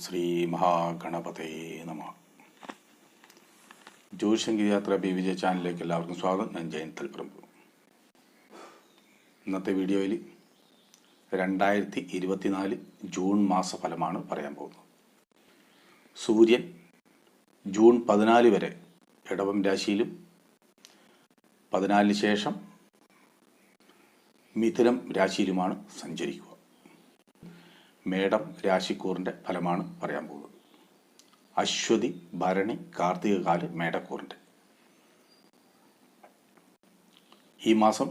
ശ്രീ മഹാഗണപതേ നമ. ജ്യോതിഷംഗി യാത്ര ബി വിജയ ചാനലിലേക്ക് എല്ലാവർക്കും സ്വാഗതം. ഞാൻ ജയൻ തൽപ്രഭു. ഇന്നത്തെ വീഡിയോയിൽ രണ്ടായിരത്തി ഇരുപത്തിനാല് ജൂൺ മാസ ഫലമാണ് പറയാൻ പോകുന്നത്. സൂര്യൻ ജൂൺ പതിനാല് വരെ ഇടവം രാശിയിലും പതിനാലിന് ശേഷം മിഥുനം രാശിയിലുമാണ് സഞ്ചരിക്കുക. മേടം രാശിക്കൂറിന്റെ ഫലമാണ് പറയാൻ പോകുന്നത്. അശ്വതി ഭരണി കാർത്തികകാൽ മേടക്കൂറിന്റെ ഈ മാസം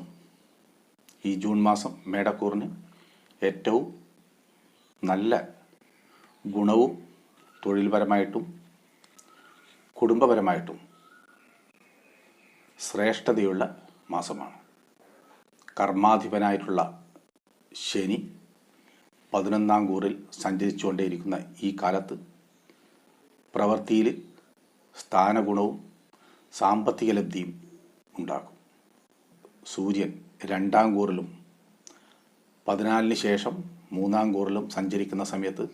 ഈ ജൂൺ മാസം മേടക്കൂറിന് ഏറ്റവും നല്ല ഗുണവും തൊഴിൽപരമായിട്ടും കുടുംബപരമായിട്ടും ശ്രേഷ്ഠതയുള്ള മാസമാണ്. കർമാധിപനായിട്ടുള്ള ശനി പതിനൊന്നാം കൂറിൽ സഞ്ചരിച്ചുകൊണ്ടേയിരിക്കുന്ന ഈ കാലത്ത് പ്രവൃത്തിയിൽ സ്ഥാനഗുണവും സാമ്പത്തിക ലബ്ധിയും ഉണ്ടാകും. സൂര്യൻ രണ്ടാം കൂറിലും പതിനാലിന് ശേഷം മൂന്നാം കൂറിലും സഞ്ചരിക്കുന്ന സമയത്ത്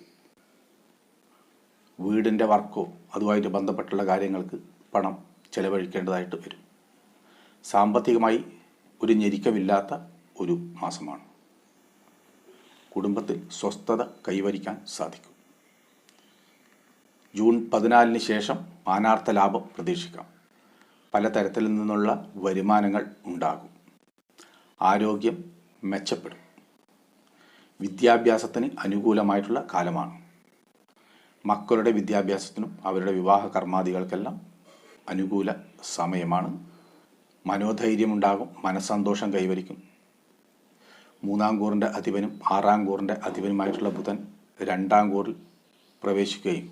വീടിന്റെ വർക്കോ അതുമായിട്ട് ബന്ധപ്പെട്ടുള്ള കാര്യങ്ങൾക്ക് പണം ചെലവഴിക്കേണ്ടതായിട്ട് വരും. സാമ്പത്തികമായി ഒരു ഞെരുക്കമില്ലാത്ത ഒരു മാസമാണ്. കുടുംബത്തിൽ സ്വസ്ഥത കൈവരിക്കാൻ സാധിക്കും. ജൂൺ പതിനാലിന് ശേഷം മാനാർത്ഥ ലാഭം പ്രതീക്ഷിക്കാം. പലതരത്തിൽ നിന്നുള്ള വരുമാനങ്ങൾ ഉണ്ടാകും. ആരോഗ്യം മെച്ചപ്പെടും. വിദ്യാഭ്യാസത്തിന് അനുകൂലമായിട്ടുള്ള കാലമാണ്. മക്കളുടെ വിദ്യാഭ്യാസത്തിനും അവരുടെ വിവാഹ കർമാദികൾക്കെല്ലാം അനുകൂല സമയമാണ്. മനോധൈര്യമുണ്ടാകും മനസ്സന്തോഷം കൈവരിക്കും. മൂന്നാം കൂറിന്റെ അധിപനും ആറാം കൂറിന്റെ അധിപനുമായിട്ടുള്ള ബുധൻ രണ്ടാം കൂറിൽ പ്രവേശിക്കുകയും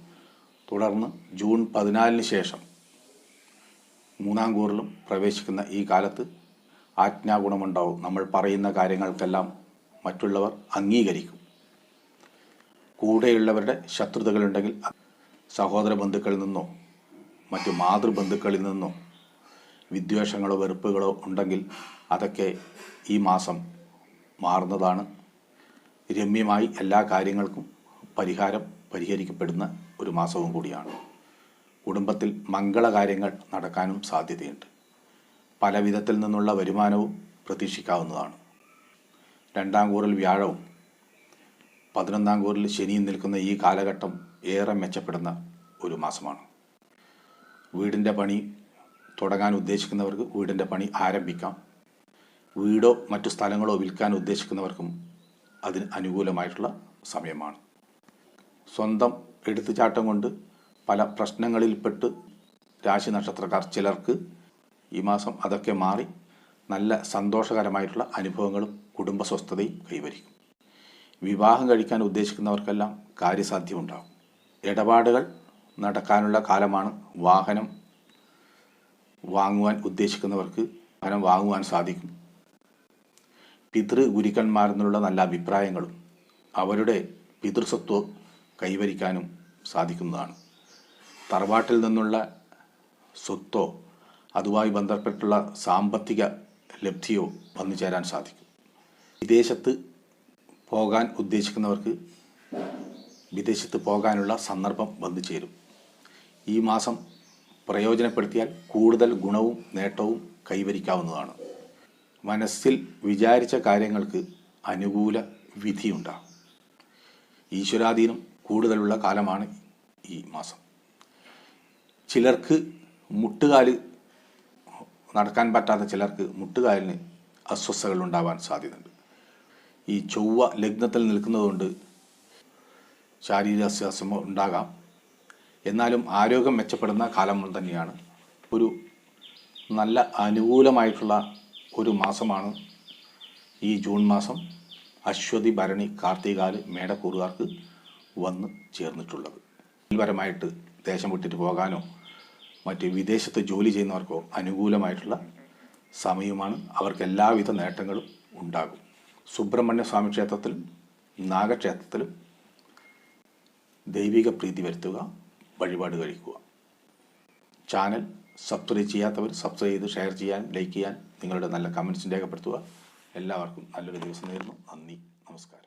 തുടർന്ന് ജൂൺ പതിനാലിന് ശേഷം മൂന്നാം കൂറിലും പ്രവേശിക്കുന്ന ഈ കാലത്ത് ആജ്ഞാഗുണമുണ്ടാവും. നമ്മൾ പറയുന്ന കാര്യങ്ങൾക്കെല്ലാം മറ്റുള്ളവർ അംഗീകരിക്കും. കൂടെയുള്ളവരുടെ ശത്രുതകളുണ്ടെങ്കിൽ സഹോദര ബന്ധുക്കളിൽ നിന്നോ മറ്റു മാതൃബന്ധുക്കളിൽ നിന്നോ വിദ്വേഷങ്ങളോ വെറുപ്പുകളോ ഉണ്ടെങ്കിൽ അതൊക്കെ ഈ മാസം മാറുന്നതാണ്. രമ്യമായി എല്ലാ കാര്യങ്ങൾക്കും പരിഹാരം പരിഹരിക്കപ്പെടുന്ന ഒരു മാസവും കൂടിയാണ്. കുടുംബത്തിൽ മംഗളകാര്യങ്ങൾ നടക്കാനും സാധ്യതയുണ്ട്. പല വിധത്തിൽ നിന്നുള്ള വരുമാനവും പ്രതീക്ഷിക്കാവുന്നതാണ്. രണ്ടാം കൂറിൽ വ്യാഴവും പതിനൊന്നാം കൂറിൽ ശനിയും നിൽക്കുന്ന ഈ കാലഘട്ടം ഏറെ മെച്ചപ്പെടുന്ന ഒരു മാസമാണ്. വീടിന്റെ പണി തുടങ്ങാൻ ഉദ്ദേശിക്കുന്നവർക്ക് വീടിന്റെ പണി ആരംഭിക്കാം. വീടോ മറ്റു സ്ഥലങ്ങളോ വിൽക്കാൻ ഉദ്ദേശിക്കുന്നവർക്കും അതിന് അനുകൂലമായിട്ടുള്ള സമയമാണ്. സ്വന്തം എടുത്തുചാട്ടം കൊണ്ട് പല പ്രശ്നങ്ങളിൽപ്പെട്ട് രാശി നക്ഷത്രക്കാർ ചിലർക്ക് ഈ മാസം അതൊക്കെ മാറി നല്ല സന്തോഷകരമായിട്ടുള്ള അനുഭവങ്ങളും കുടുംബസ്വസ്ഥതയും കൈവരിക്കും. വിവാഹം കഴിക്കാൻ ഉദ്ദേശിക്കുന്നവർക്കെല്ലാം കാര്യസാധ്യമുണ്ടാകും. ഇടപാടുകൾ നടക്കാനുള്ള കാലമാണ് വാഹനം വാങ്ങുവാൻ ഉദ്ദേശിക്കുന്നവർക്ക് വാഹനം വാങ്ങുവാൻ സാധിക്കും. പിതൃ ഗുരുക്കന്മാരിൽ നിന്നുള്ള നല്ല അഭിപ്രായങ്ങളും അവരുടെ പിതൃസത്വം കൈവരിക്കാനും സാധിക്കുന്നതാണ്. തറവാട്ടിൽ നിന്നുള്ള സ്വത്തോ അതുമായി ബന്ധപ്പെട്ടുള്ള സാമ്പത്തിക ലബ്ധിയോ വന്നു ചേരാൻ സാധിക്കും. വിദേശത്ത് പോകാൻ ഉദ്ദേശിക്കുന്നവർക്ക് വിദേശത്ത് പോകാനുള്ള സന്ദർഭം വന്നു ചേരും. ഈ മാസം പ്രയോജനപ്പെടുത്തിയാൽ കൂടുതൽ ഗുണവും നേട്ടവും കൈവരിക്കാവുന്നതാണ്. മനസ്സിൽ വിചാരിച്ച കാര്യങ്ങൾക്ക് അനുകൂല വിധിയുണ്ടാകും. ഈശ്വരാധീനം കൂടുതലുള്ള കാലമാണ് ഈ മാസം. ചിലർക്ക് മുട്ടുകാൽ നടക്കാൻ പറ്റാത്ത ചിലർക്ക് മുട്ടുകാലിന് അസ്വസ്ഥതകൾ ഉണ്ടാവാൻ സാധ്യതയുണ്ട്. ഈ ചൊവ്വ ലഗ്നത്തിൽ നിൽക്കുന്നതുകൊണ്ട് ശാരീരിക അസ്വാസം ഉണ്ടാകാം. എന്നാലും ആരോഗ്യം മെച്ചപ്പെടുന്ന കാലം തന്നെയാണ്. ഒരു നല്ല അനുകൂലമായിട്ടുള്ള ഒരു മാസമാണ്. ഈ ജൂൺ മാസം അശ്വതി ഭരണി കാർത്തികാൽ മേടക്കൂറുകാർക്ക് വന്ന് ചേർന്നിട്ടുള്ളത്. പരമായിട്ട് ദേശം വിട്ടിട്ട് പോകാനോ മറ്റ് വിദേശത്ത് ജോലി ചെയ്യുന്നവർക്കോ അനുകൂലമായിട്ടുള്ള സമയമാണ്. അവർക്ക് എല്ലാവിധ നേട്ടങ്ങളും ഉണ്ടാകും. സുബ്രഹ്മണ്യ സ്വാമി ക്ഷേത്രത്തിലും നാഗക്ഷേത്രത്തിലും ദൈവിക പ്രീതി വരുത്തുക വഴിപാട് കഴിക്കുക. ചാനൽ സബ്സ്ക്രൈബ് ചെയ്യാത്തവർ സബ്സ്ക്രൈബ് ചെയ്ത് ഷെയർ ചെയ്യാൻ ലൈക്ക് ചെയ്യാൻ നിങ്ങളുടെ നല്ല കമൻസ് രേഖപ്പെടുത്തുക. എല്ലാവർക്കും നല്ലൊരു ദിവസം നേരുന്നു. നന്ദി. നമസ്കാരം.